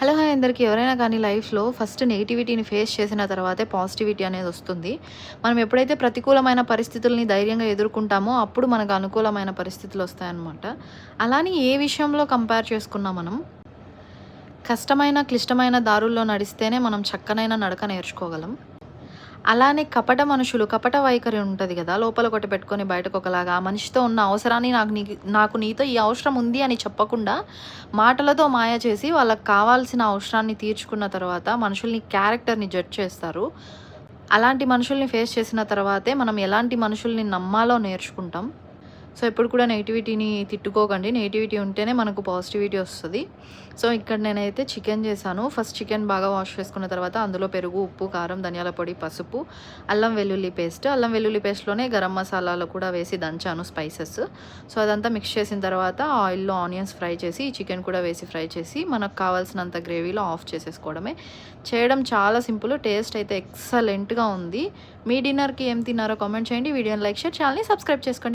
Hello hi అందరికీ. ఎవరైనా కానీ లైఫ్లో ఫస్ట్ నెగిటివిటీని ఫేస్ చేసిన తర్వాతే పాజిటివిటీ అనేది వస్తుంది. మనం ఎప్పుడైతే ప్రతికూలమైన పరిస్థితుల్ని ధైర్యంగా ఎదుర్కొంటామో అప్పుడు మనకు అనుకూలమైన పరిస్థితులు వస్తాయన్నమాట. అలానే ఏ విషయంలో కంపేర్ చేసుకున్నా మనం కష్టమైన క్లిష్టమైన దారుల్లో నడిస్తేనే మనం చక్కనైన నడక నేర్చుకోగలం. అలానే కపట మనుషులు కపట వైఖరి ఉంటుంది కదా లోపల ఒకటి పెట్టుకొని బయటకు ఒకలాగా ఆ మనిషితో ఉన్న అవసరాన్ని నాకు నీ నాకు నీతో ఈ అవసరం ఉంది అని చెప్పకుండా మాటలతో మాయ చేసి వాళ్ళకి కావాల్సిన అవసరాన్ని తీర్చుకున్న తర్వాత మనుషుల్ని క్యారెక్టర్ని జడ్జ్ చేస్తారు. అలాంటి మనుషుల్ని ఫేస్ చేసిన తర్వాతే మనం ఎలాంటి మనుషుల్ని నమ్మాలో నేర్చుకుంటాం. సో ఎప్పుడు కూడా నెగిటివిటీని తిట్టుకోకండి. నెగిటివిటీ ఉంటేనే మనకు పాజిటివిటీ వస్తుంది. సో ఇక్కడ నేనైతే చికెన్ చేశాను. ఫస్ట్ చికెన్ బాగా వాష్ చేసుకున్న తర్వాత అందులో పెరుగు ఉప్పు కారం ధనియాల పొడి పసుపు అల్లం వెల్లుల్లి పేస్ట్. అల్లం వెల్లుల్లి పేస్ట్లోనే గరం మసాలాలు కూడా వేసి దంచాను స్పైసెస్. సో అదంతా మిక్స్ చేసిన తర్వాత ఆయిల్లో ఆనియన్స్ ఫ్రై చేసి చికెన్ కూడా వేసి ఫ్రై చేసి మనకు కావాల్సినంత గ్రేవీలో ఆఫ్ చేసేసుకోవడమే. చేయడం చాలా సింపుల్ టేస్ట్ అయితే ఎక్సలెంట్గా ఉంది. మీ డిన్నర్కి ఏం తిన్నారో కామెంట్ చేయండి. వీడియోని లైక్ షేర్ ఛానల్ని సబ్స్క్రైబ్ చేసుకోండి.